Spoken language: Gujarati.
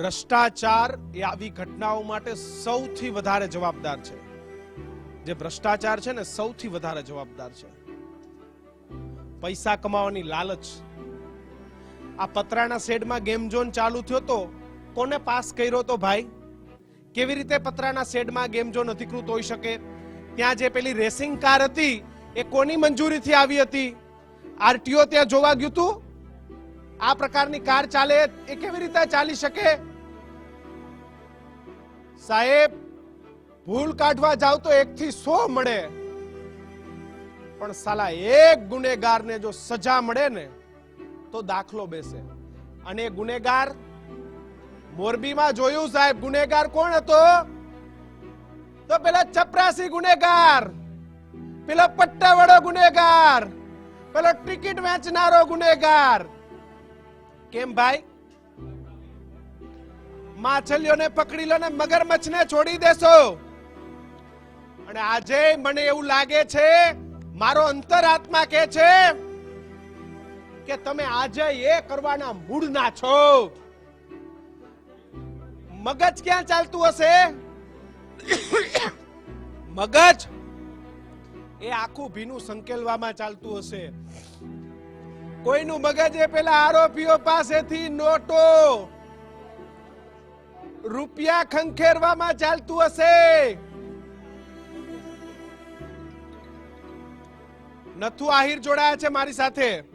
ભ્રષ્ટાચાર એ આવી ઘટનાઓ માટે સૌથી વધારે જવાબદાર છે. જે ભ્રષ્ટાચાર છે ને સૌથી વધારે જવાબદાર છે. પૈસા કમાવાની લાલચ. આ પતરાના શેડમાં ગેમ ઝોન ચાલુ થયો તો કોને પાસ કર્યો તો ભાઈ? કેવી રીતે પતરાના શેડમાં ગેમ ઝોન અધિકૃત હોઈ શકે? ત્યાં જે પેલી રેસિંગ કાર હતી એ કોની મંજૂરીથી આવી હતી? આરટીઓ ત્યાં જોવા ગયું તું? આ પ્રકારની કાર ચાલે એ કેવી રીતે ચાલી શકે? સાહેબ, ભૂલ કાઢવા જાવ તો એક થી સો મળે. પણ સાલા એક ગુનેગારને જો સજા મળે ને, તો દાખલો બેસે. અને ગુનેગાર, મોરબીમાં જોયું સાહેબ, ગુનેગાર કોણ હતો? તો પેલા ચપરાસી ગુનેગાર, પેલો પટ્ટાવાળો ગુનેગાર, પેલો ટિકિટ વેચનારો ગુનેગાર કેમ ભાઈ? માછલીઓને પકડી લો ને મગરમચ્છને છોડી દેશો. અને આજે મને એવું લાગે છે, મારો અંતરાત્મા કે છે કે તમે આજે એ કરવાના મૂળના છો. મગજ ક્યાં ચાલતું હશે? મગજ એ આખું ભીનું સંકેલવામાં ચાલતું હશે. કોઈનું મગજ એ પેલા આરોપીઓ પાસેથી નોટો. રૂપિયા ખંખેરવામાં ચાલતું હશે. નથુ આહિર જોડાયા છે મારી સાથે.